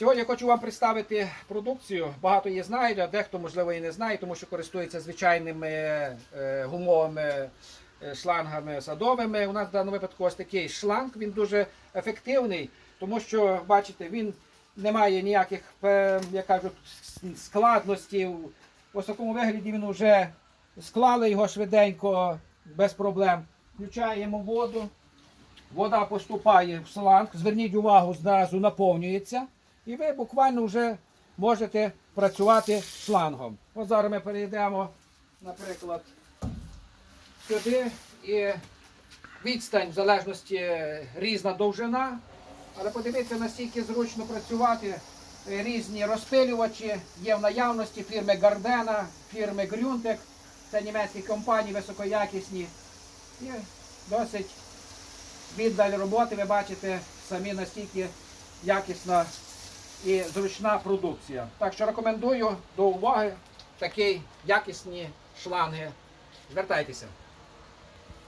Сьогодні хочу вам представити продукцію. Багато її знають, а дехто, можливо, і не знає, тому що користується звичайними е, гумовими е, шлангами садовими. У нас в даному випадку ось такий шланг, він дуже ефективний, тому що, бачите, він не має ніяких, як кажуть, складностей. Ось в такому вигляді він вже склали його швиденько, без проблем. Включаємо воду. Вода поступає в шланг, зверніть увагу, зразу наповнюється. І ви буквально вже можете працювати шлангом. От зараз ми перейдемо, наприклад, сюди і відстань в залежності е, різна довжина. Але подивіться, наскільки зручно працювати. Е, Різні розпилювачі є в наявності фірми Гардена, фірми Грюнтек. Це німецькі компанії високоякісні. І досить віддаль роботи ви бачите самі настільки якісна і зручна продукція. Так що рекомендую до уваги такі якісні шланги. Звертайтеся.